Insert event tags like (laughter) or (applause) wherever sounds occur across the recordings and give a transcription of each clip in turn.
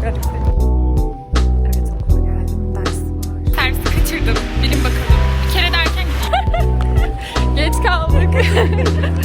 sevdim. Evet okula geldim. Ders var. Tersi kaçırdım. Bilin bakalım. Bir kere derken (laughs) Geç kaldık. (laughs)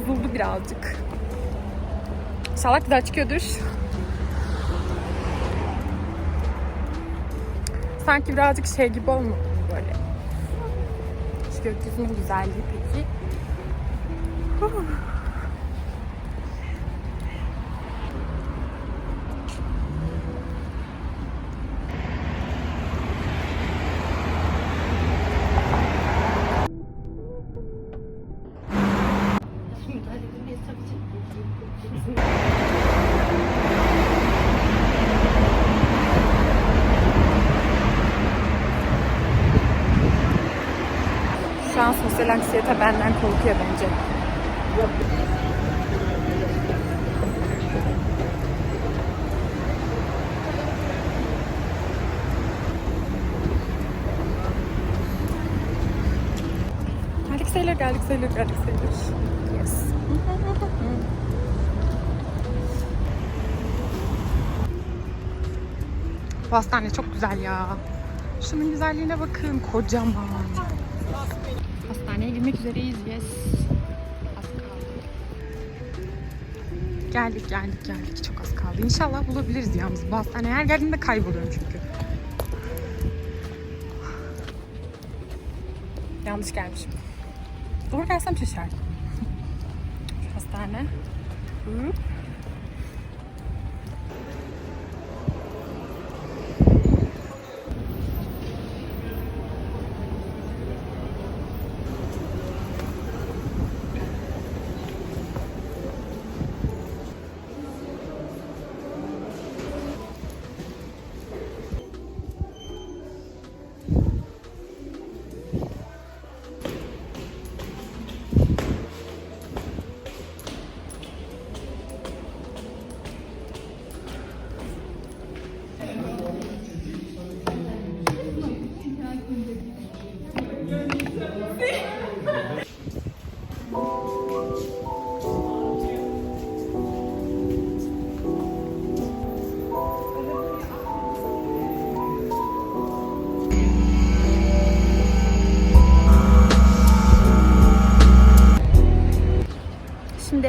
bozuldu birazcık. İnşallah güzel çıkıyordur. Sanki birazcık şey gibi olmadı böyle. Şu gökyüzünün güzelliği peki. Huh. Şu an sosyal anksiyete benden korkuyor bence. Geldik sayılır, geldik sayılır. Yes. (laughs) Bu hastane çok güzel ya. Şunun güzelliğine bakın, kocaman. Hastaneye girmek üzereyiz, yes. Geldik, geldik, geldik. Çok az kaldı. İnşallah bulabiliriz yalnız. Bu hastaneye her geldiğimde kayboluyorum çünkü. Yanlış gelmişim. Dur gelsem Çeşer. Hastane. Hı.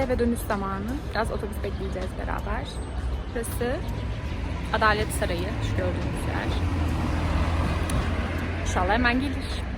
Eve dönüş zamanı. Biraz otobüs bekleyeceğiz beraber. Burası Adalet Sarayı. Şu gördüğünüz yer. İnşallah hemen gelir.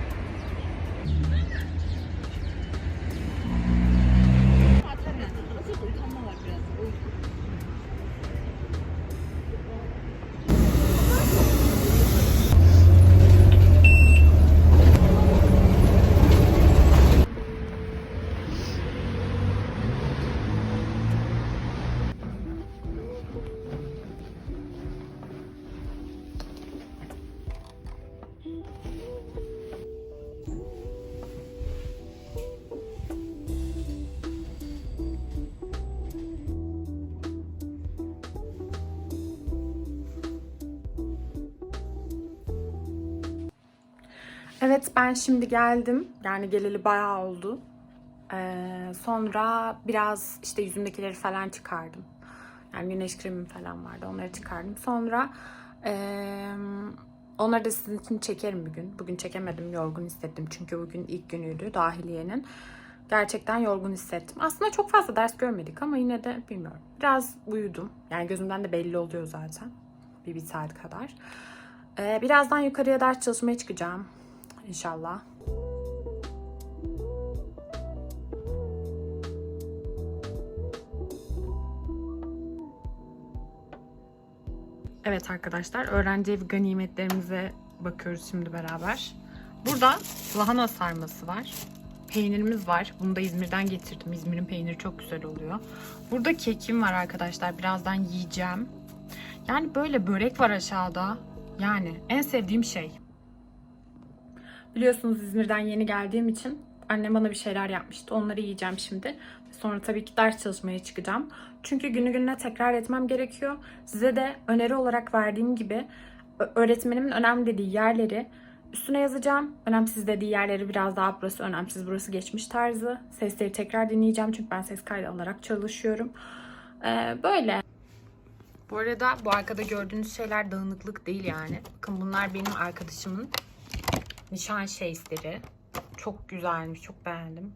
Evet ben şimdi geldim. Yani geleli bayağı oldu. Ee, sonra biraz işte yüzümdekileri falan çıkardım. Yani güneş kremim falan vardı. Onları çıkardım. Sonra eee Onları da sizin için çekerim bir gün. Bugün çekemedim, yorgun hissettim. Çünkü bugün ilk günüydü dahiliyenin. Gerçekten yorgun hissettim. Aslında çok fazla ders görmedik ama yine de bilmiyorum. Biraz uyudum. Yani gözümden de belli oluyor zaten. Bir, bir saat kadar. Ee, birazdan yukarıya ders çalışmaya çıkacağım. İnşallah. Evet arkadaşlar, öğrenci evi ganimetlerimize bakıyoruz şimdi beraber. Burada lahana sarması var. Peynirimiz var. Bunu da İzmir'den getirdim. İzmir'in peyniri çok güzel oluyor. Burada kekim var arkadaşlar. Birazdan yiyeceğim. Yani böyle börek var aşağıda. Yani en sevdiğim şey. Biliyorsunuz İzmir'den yeni geldiğim için annem bana bir şeyler yapmıştı. Onları yiyeceğim şimdi. Sonra tabii ki ders çalışmaya çıkacağım. Çünkü günü gününe tekrar etmem gerekiyor. Size de öneri olarak verdiğim gibi öğretmenimin önemli dediği yerleri üstüne yazacağım. Önemsiz dediği yerleri biraz daha burası önemsiz, burası geçmiş tarzı. Sesleri tekrar dinleyeceğim çünkü ben ses kaydı alarak çalışıyorum. Ee, böyle. Bu arada bu arkada gördüğünüz şeyler dağınıklık değil yani. Bakın bunlar benim arkadaşımın nişan şeysleri. Çok güzelmiş, çok beğendim.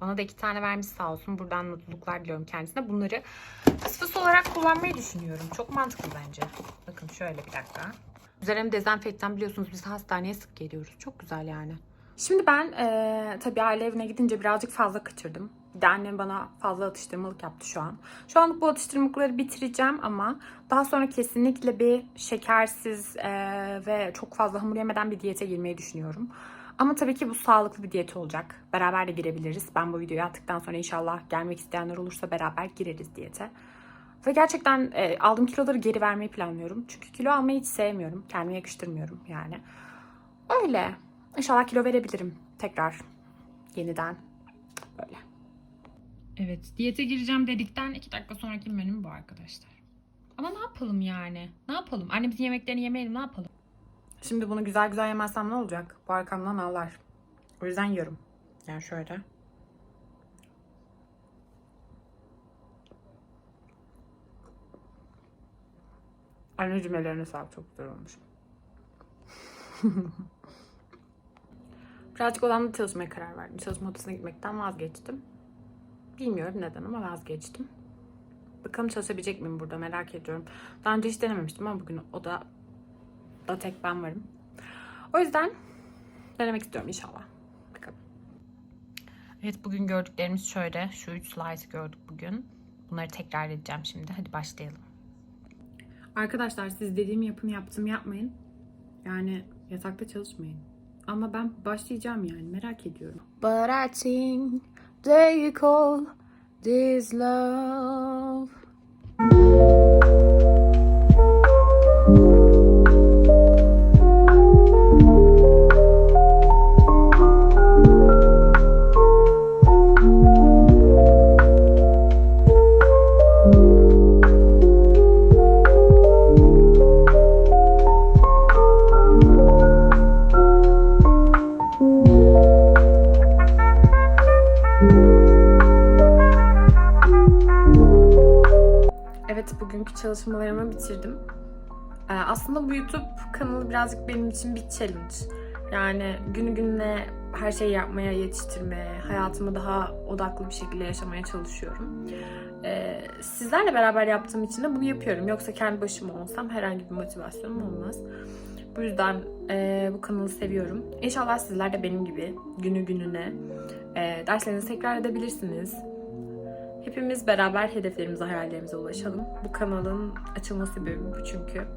Bana da iki tane vermiş sağ olsun. Buradan mutluluklar diliyorum kendisine. Bunları fıs olarak kullanmayı düşünüyorum. Çok mantıklı bence. Bakın şöyle bir dakika. Üzerine dezenfektan biliyorsunuz biz hastaneye sık geliyoruz. Çok güzel yani. Şimdi ben eee tabii aile evine gidince birazcık fazla kaçırdım. De annem bana fazla atıştırmalık yaptı şu an. Şu anlık bu atıştırmalıkları bitireceğim ama daha sonra kesinlikle bir şekersiz eee, ve çok fazla hamur yemeden bir diyete girmeyi düşünüyorum. Ama tabii ki bu sağlıklı bir diyet olacak. Beraber de girebiliriz. Ben bu videoyu attıktan sonra inşallah gelmek isteyenler olursa beraber gireriz diyete. Ve gerçekten e, aldığım kiloları geri vermeyi planlıyorum. Çünkü kilo almayı hiç sevmiyorum. Kendime yakıştırmıyorum yani. Öyle. İnşallah kilo verebilirim tekrar. Yeniden. Böyle. Evet. Diyete gireceğim dedikten iki dakika sonraki menüm bu arkadaşlar. Ama ne yapalım yani? Ne yapalım? Annemizin yemeklerini yemeyelim ne yapalım? Şimdi bunu güzel güzel yemezsem ne olacak? Bu arkamdan ağlar. O yüzden yiyorum. Yani şöyle. Anneciğim ellerine sağlık çok güzel olmuş. (laughs) Birazcık odamda çalışmaya karar verdim. Çalışma odasına gitmekten vazgeçtim. Bilmiyorum neden ama vazgeçtim. Bakalım çalışabilecek miyim burada merak ediyorum. Daha önce hiç denememiştim ama bugün o da da tek ben varım. O yüzden denemek istiyorum inşallah. Bakalım. Evet bugün gördüklerimiz şöyle. Şu üç slide gördük bugün. Bunları tekrar edeceğim şimdi. Hadi başlayalım. Arkadaşlar siz dediğimi yapın yaptım yapmayın. Yani yatakta çalışmayın. Ama ben başlayacağım yani merak ediyorum. But I think they call this love. Evet bugünkü çalışmalarımı bitirdim. Ee, aslında bu YouTube kanalı birazcık benim için bir challenge. Yani günü gününe her şeyi yapmaya, yetiştirmeye, hayatımı daha odaklı bir şekilde yaşamaya çalışıyorum. Ee, sizlerle beraber yaptığım için de bunu yapıyorum. Yoksa kendi başıma olsam herhangi bir motivasyonum olmaz. Bu yüzden e, bu kanalı seviyorum. İnşallah sizler de benim gibi günü gününe e, derslerinizi tekrar edebilirsiniz. Hepimiz beraber hedeflerimize, hayallerimize ulaşalım. Bu kanalın açılma sebebi bu çünkü.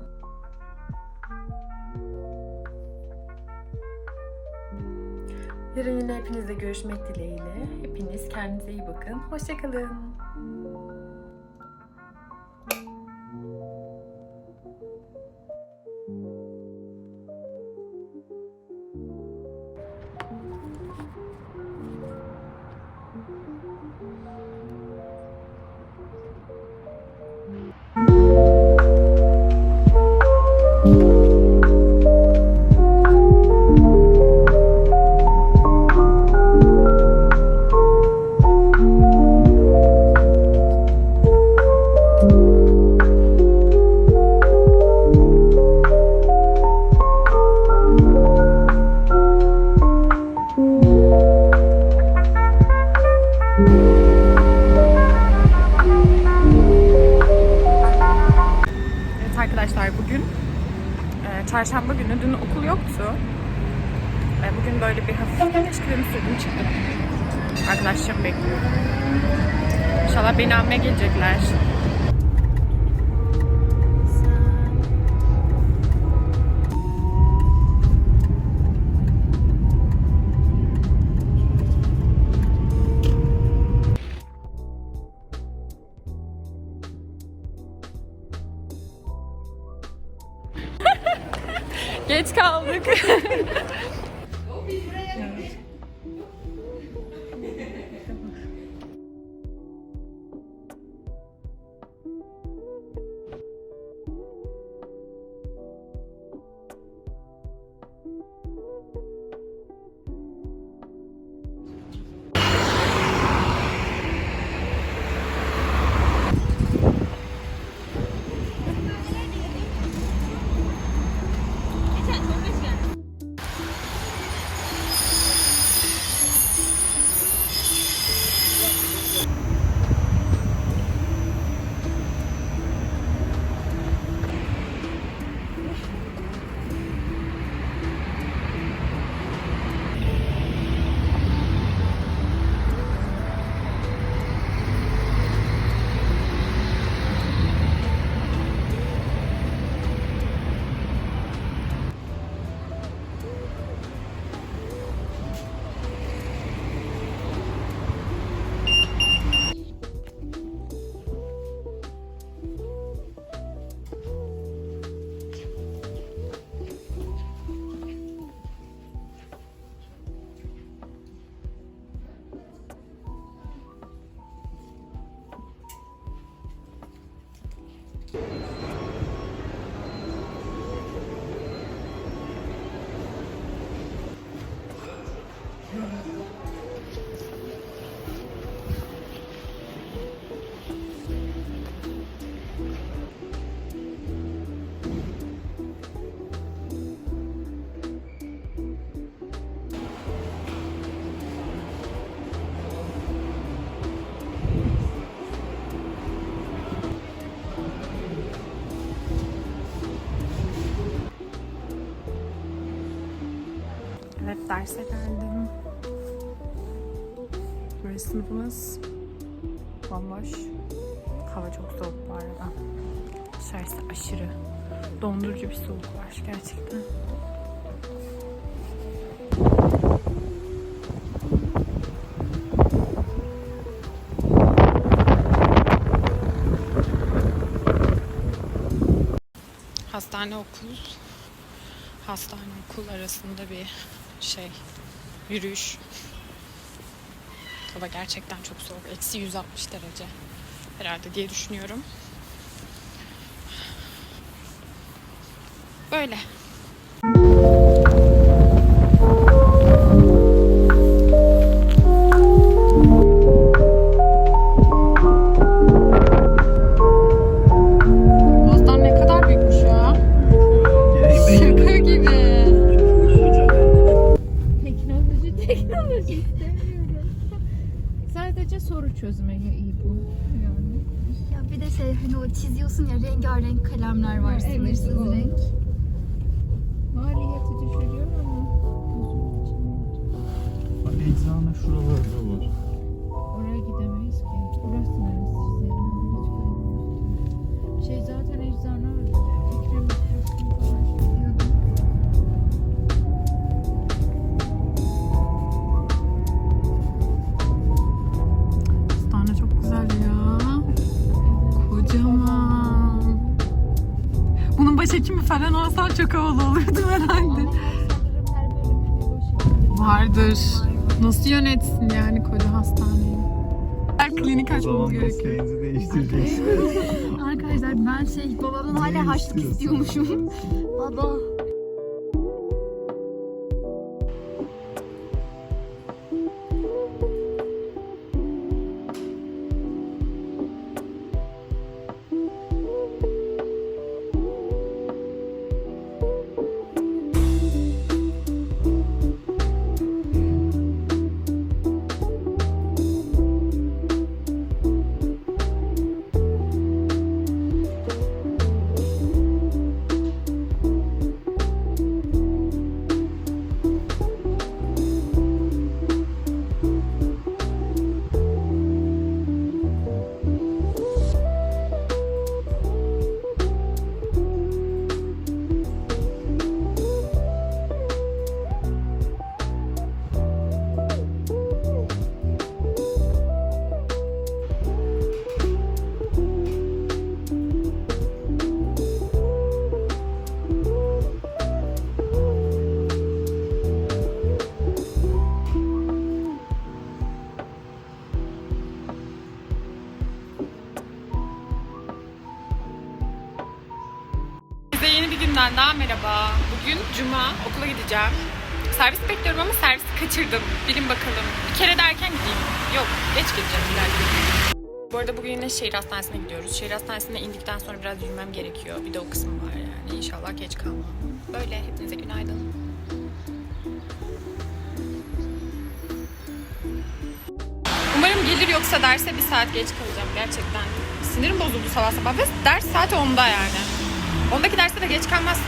Yarın yine hepinizle görüşmek dileğiyle. Hepiniz kendinize iyi bakın. Hoşçakalın. Evet derse geldim. Burası sınıfımız. Bomboş. Hava çok soğuk bu arada. Dışarısı aşırı dondurucu bir soğuk var gerçekten. Hastane okul hastane okul arasında bir şey yürüyüş. Hava gerçekten çok soğuk. Eksi 160 derece herhalde diye düşünüyorum. Böyle. Var sınırsız o. renk. Maliyeti düşürüyor ama gözümün Bak eczane şuralarda var. oraya gidemeyiz ki. Burası neresi? Vardır. Nasıl yönetsin yani koca hastaneyi? Her klinik açmamız gerekiyor. değiştireceksin. (laughs) Arkadaşlar ben şey babamdan hala harçlık istiyormuşum. (laughs) Baba. Daha merhaba. Bugün cuma, okula gideceğim. Servis bekliyorum ama servisi kaçırdım. Bilin bakalım. Bir kere de erken gideyim. Yok, geç gideceğim ileride. Bu arada bugün yine şehir hastanesine gidiyoruz. Şehir hastanesine indikten sonra biraz yürümem gerekiyor. Bir de o kısım var yani. İnşallah geç kalmam. Böyle, hepinize günaydın. Umarım gelir yoksa derse bir saat geç kalacağım gerçekten. Sinirim bozuldu sabah sabah ve ders saat 10'da yani. 10'daki derste de geç kalmazsın.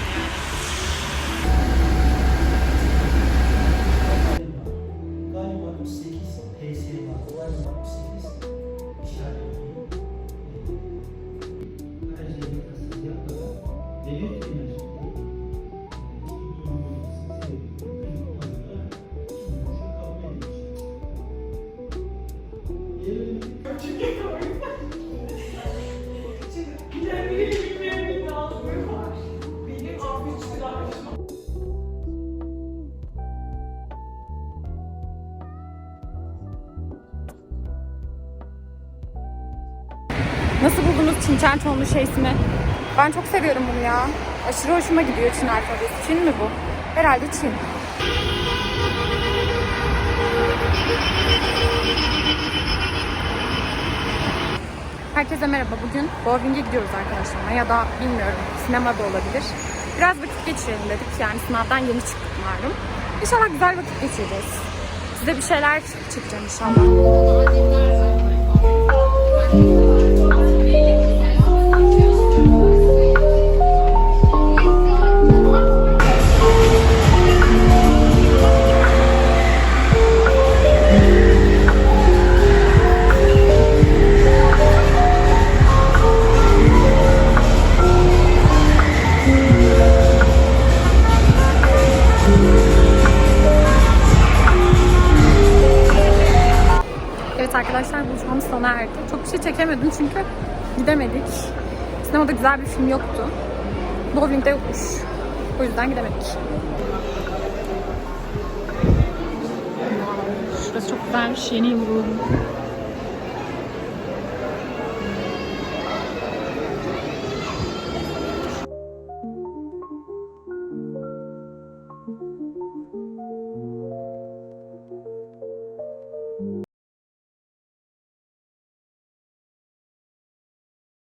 Buldunuz Çin çentonlu şeysini? Ben çok seviyorum bunu ya. Aşırı hoşuma gidiyor Çin alfabesi. Çin mi bu? Herhalde Çin. Herkese merhaba. Bugün bowling'e gidiyoruz arkadaşlarımla ya da bilmiyorum sinema da olabilir. Biraz vakit geçirelim dedik. Yani sınavdan yeni çıktık malum. İnşallah güzel vakit geçireceğiz. Size bir şeyler çekeceğim inşallah. Evet arkadaşlar buluşmamız sona erdi. Çok bir şey çekemedim çünkü gidemedik. Sinemada güzel bir film yoktu. Bowling de yokmuş. O yüzden gidemedik. Şurası çok güzelmiş. Yeni yıl ruhu.